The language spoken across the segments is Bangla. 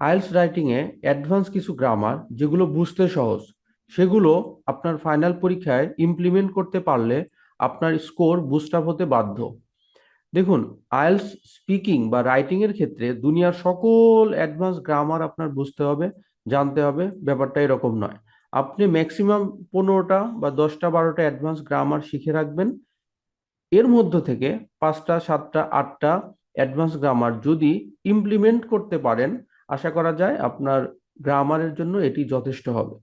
আইএলস রাইটিংয়ে অ্যাডভান্স কিছু গ্রামার যেগুলো বুঝতে সহজ, সেগুলো আপনার ফাইনাল পরীক্ষায় ইমপ্লিমেন্ট করতে পারলে আপনার স্কোর বুস্ট আপ হতে বাধ্য। দেখুন, আইএলস স্পিকিং বা রাইটিং এর ক্ষেত্রে দুনিয়ার সকল অ্যাডভান্স গ্রামার আপনার বুঝতে হবে, জানতে হবে, ব্যাপারটা এরকম নয়। আপনি ম্যাক্সিমাম পনেরোটা বা দশটা বারোটা অ্যাডভান্স গ্রামার শিখে রাখবেন। এর মধ্য থেকে পাঁচটা, সাতটা, আটটা অ্যাডভান্স গ্রামার যদি ইমপ্লিমেন্ট করতে পারেন আশা করা যায় আপনার গ্রামারের জন্য এটি যথেষ্ট হবে।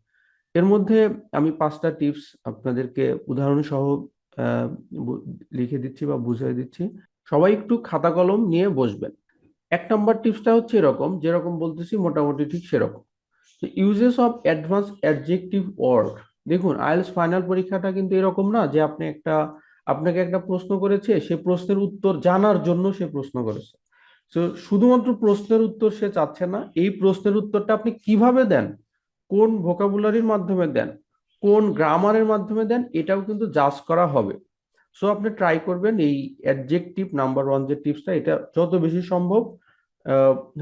এর মধ্যে আমি পাঁচটা টিপস আপনাদেরকে উদাহরণ সহ লিখে দিচ্ছি বা বুঝিয়ে দিচ্ছি। সবাই একটু খাতা কলম নিয়ে বসবেন। এক নম্বর টিপসটা হচ্ছে এরকম, যেরকম বলতেছি মোটামুটি ঠিক সেরকম। Uses of advance adjective word দেখুন আইএলস ফাইনাল পরীক্ষাটা কিন্তু এরকম না যে আপনি একটা, আপনাকে একটা প্রশ্ন করেছে, সে প্রশ্নের উত্তর জানার জন্য সে প্রশ্ন করেছে। তো শুধুমাত্র প্রশ্নের উত্তর সে চাচ্ছে না। এই প্রশ্নের উত্তরটা আপনি কীভাবে দেন? কোন ভোকাবুলারির মাধ্যমে দেন? কোন গ্রামারের মাধ্যমে দেন? এটাও কিন্তু জাজ করা হবে। সো আপনি ট্রাই করবেন এই অ্যাডজেক্টিভ নাম্বার ওয়ান যে টিপসটা এটা যত বেশি সম্ভব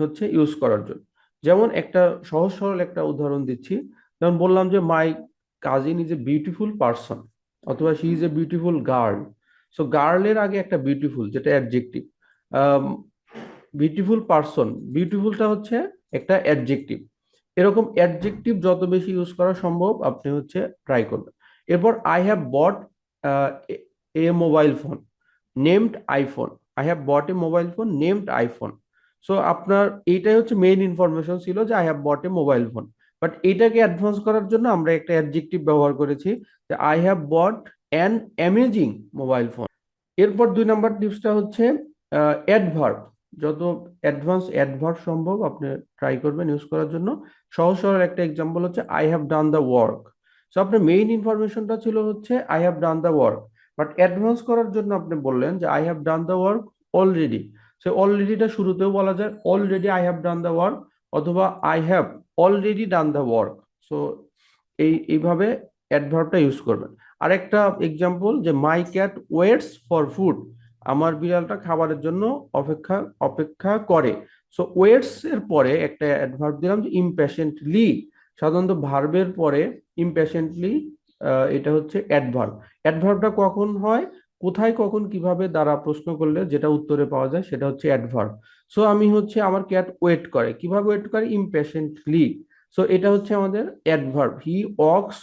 হচ্ছে ইউজ করার জন্য। যেমন একটা সহজ সরল একটা উদাহরণ দিচ্ছি। যেমন বললাম যে my cousin is a beautiful person অথবা she is a beautiful girl so গার্লের আগে একটা বিউটিফুল যেটা অ্যাডজেক্টিভ বিউটিফুল পারসন বিউটিফুলটা হচ্ছে একটা অ্যাডজেক্টিভ এরকম অ্যাডজেক্টিভ যত বেশি ইউজ করা সম্ভব, আপনি হচ্ছে ট্রাই করবেন। এরপর I have bought a mobile phone named iPhone I have bought a mobile phone named iPhone so আপনার এইটাই হচ্ছে মেইন ইনফরমেশন ছিল যে I have bought a mobile phone but এটাকে অ্যাডভান্স করার জন্য আমরা একটা অ্যাডজেক্টিভ ব্যবহার করেছি যে I have bought an amazing mobile phone এরপর দুই নাম্বার টিপসটা হচ্ছে অ্যাডভার্ব যত অ্যাডভান্স অ্যাডভার্ব সম্ভব আপনি ট্রাই করবেন ইউজ করার জন্য। সহজ সরল একটা এক্সাম্পল হচ্ছে I have done the work so আপনার মেইন ইনফরমেশনটা ছিল হচ্ছে I have done the work but advance করার জন্য আপনি বললেন যে I have done the work already সে অলরেডিটা শুরুতেও বলা যায় already I have done the work অথবা I have already done the work so এই, এইভাবে অ্যাডভার্বটা ইউজ করবেন। আরেকটা এক্সাম্পল যে my cat waits for food আমার বিড়ালটা খাবারের জন্য অপেক্ষা অপেক্ষা করে। সো ওয়েটস এর পরে একটা অ্যাডভার্ব দিলাম যে ইমপ্যাশেন্টলি সাধারণত ভার্বের পরে ইমপ্যাশেন্টলি এটা হচ্ছে অ্যাডভার্ব অ্যাডভার্বটা কখন হয়? কোথায়, কখন, কীভাবে দ্বারা প্রশ্ন করলে যেটা উত্তরে পাওয়া যায় সেটা হচ্ছে অ্যাডভার্ব সো আমি হচ্ছে আমার ক্যাট ওয়েট করে। কীভাবে ওয়েট করে? ইমপ্যাশেন্টলি সো এটা হচ্ছে আমাদের অ্যাডভার্ব হি ওয়াক্স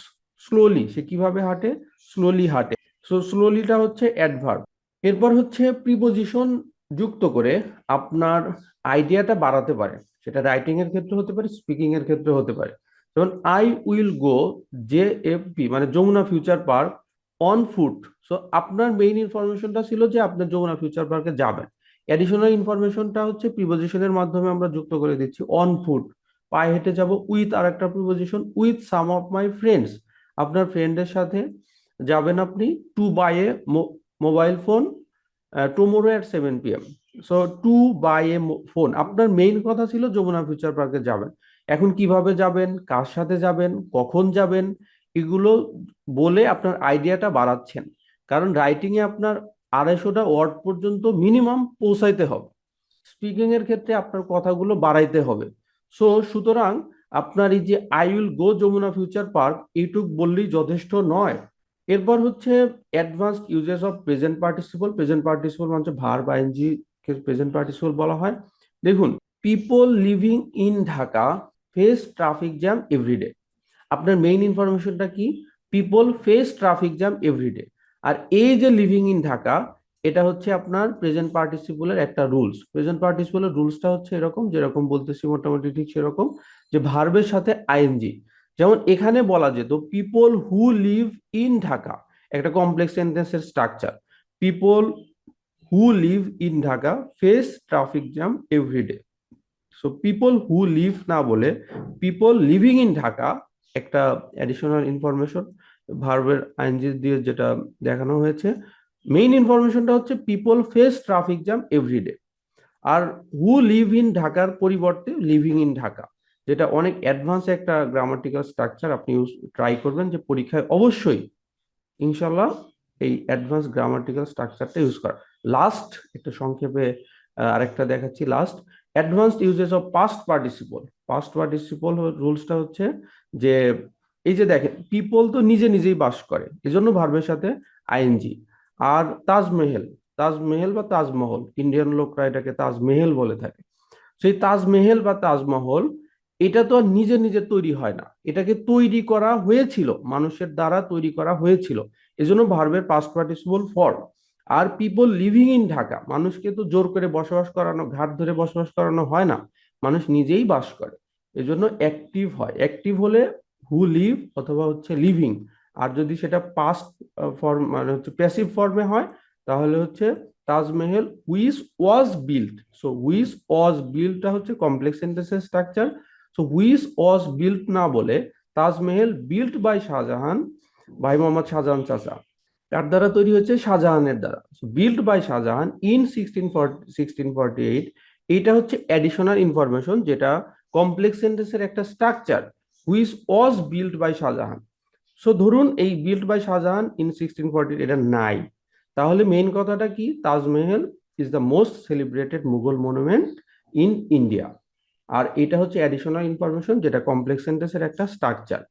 স্লোলি সে কীভাবে হাঁটে? স্লোলি হাঁটে। সো স্লোলিটা হচ্ছে অ্যাডভার্ব এরপর হচ্ছে প্রিপোজিশন যুক্ত করে আপনার আইডিয়াটা বাড়াতে পারে। সেটা রাইটিং এর ক্ষেত্রে হতে পারে স্পিকিং এর ক্ষেত্রে হতে পারে। যেমন I will go J F P মানে Jamuna future park on foot so আপনার মেইন ইনফরমেশনটা ছিল যে আপনি যমুনা ফিউচার পার্কে যাবেন। অ্যাডিশনাল ইনফরমেশনটা হচ্ছে প্রিপোজিশনের মাধ্যমে আমরা যুক্ত করে দিচ্ছি অন ফুট পায়ে হেঁটে যাব উইথ আর একটা preposition with some of my friends আপনার ফ্রেন্ডের সাথে যাবেন আপনি to buy a mobile phone tomorrow at seven P M so to buy a phone আপনার মেইন কথা ছিল যমুনা ফিউচার পার্কে যাবেন। এখন কীভাবে যাবেন? কার সাথে যাবেন? কখন যাবেন? এগুলো বলে আপনার আইডিয়াটা বাড়াচ্ছেন। কারণ রাইটিং এ আপনার আড়াইশোটা ওয়ার্ড পর্যন্ত মিনিমাম পৌঁছাইতে হবে। স্পিকিং এর ক্ষেত্রে আপনার কথাগুলো বাড়াইতে হবে। সো সুতরাং আপনার এই যে I will go Jamuna future park এইটুক বললেই যথেষ্ট নয়। এরপর হচ্ছে advanced uses of present participle present participle মানে ভার্ব আইএনজি কে প্রেজেন্ট পার্টিসিপল বলা হয়। দেখুন people living in Dhaka face traffic jam everyday আপনার মেইন ইনফরমেশনটা কি? People face traffic jam everyday আর এই যে লিভিং ইন ঢাকা, এটা হচ্ছে আপনার প্রেজেন্ট পার্টিসিপলের একটা রুলস প্রেজেন্ট পার্টিসিপলের রুলসটা হচ্ছে এরকম, যেরকম বলতেছি মোটামুটি ঠিক সেরকম, যে ভার্বের সাথে আইএনজি যেমন এখানে বলা যেত people who live in Dhaka একটা কমপ্লেক্স সেন্টেন্সের structure people who live in Dhaka face traffic jam everyday so people who live না বলে পিপল লিভিং ইন ঢাকা একটা অ্যাডিশনাল ইনফরমেশন ভার্বের আইনজি দিয়ে যেটা দেখানো হয়েছে মেইন ইনফরমেশনটা হচ্ছে people face traffic jam everyday R who live in ঢাকার পরিবর্তে লিভিং ইন ঢাকা যেটা অনেক অ্যাডভান্স একটা গ্রামাটিক্যাল স্ট্রাকচার আপনি ট্রাই করবেন যে পরীক্ষায় অবশ্যই ইনশাল্লাহ এই অ্যাডভান্স গ্রামাটিক্যাল স্ট্রাকচারটা ইউজ করা। লাস্ট একটা সংক্ষেপে আরেকটা দেখাচ্ছি last advanced uses of past participle past participle রুলসটা হচ্ছে যে, এই যে দেখেন পিপল তো নিজে নিজেই বাস করে, এজন্য ভার্বের সাথে আইএনজি আর তাজমহল তাজমহল বা তাজমহল ইন্ডিয়ান লোকরা এটাকে তাজমহল বলে থাকে। সেই তাজমহল বা তাজমহল এটা তো আর নিজে নিজে তৈরি হয় না। এটাকে তৈরি করা হয়েছিল, মানুষের দ্বারা তৈরি করা হয়েছিল। এজন্য ভার্বের পাস্ট পার্টিসিপল ফর্ম আর পিপল লিভিং ইন ঢাকা, মানুষকে তো জোর করে বসবাস করানো, ঘাট ধরে বসবাস করানো হয় না, মানুষ নিজেই বাস করে। এজন্য অ্যাক্টিভ হয়। অ্যাক্টিভ হলে হু লিভ অথবা হচ্ছে লিভিং আর যদি সেটা পাস্ট ফর্ম মানে হচ্ছে প্যাসিভ ফর্মে হয়, তাহলে হচ্ছে তাজমহল হুইস ওয়াজ বিল্ট সো হুইস ওয়াজ বিল্টটা হচ্ছে কমপ্লেক্স সেন্টেন্সের স্ট্রাকচার সো হুইস ওয়াজ বিল্ট না বলে তাজমহল বিল্ট বাই শাহজাহান, ভাই মোহাম্মদ শাহজাহান চাচা। তার দ্বারা তৈরি হচ্ছে শাহজাহানের দ্বারা। Built by Shahjahan in sixteen sixteen forty eight এইটা হচ্ছে অ্যাডিশনাল ইনফরমেশন যেটা কমপ্লেক্স সেন্টেন্সের একটা structure which was built by Shahjahan. So ধরুন এই built by Shahjahan in sixteen forty এটা নাই। তাহলে মেইন কথাটা কি? Taj Mahal is the most celebrated Mughal monument in India আর এটা হচ্ছে অ্যাডিশনাল ইনফরমেশন যেটা কমপ্লেক্স সেন্টেন্সের একটা স্ট্রাকচার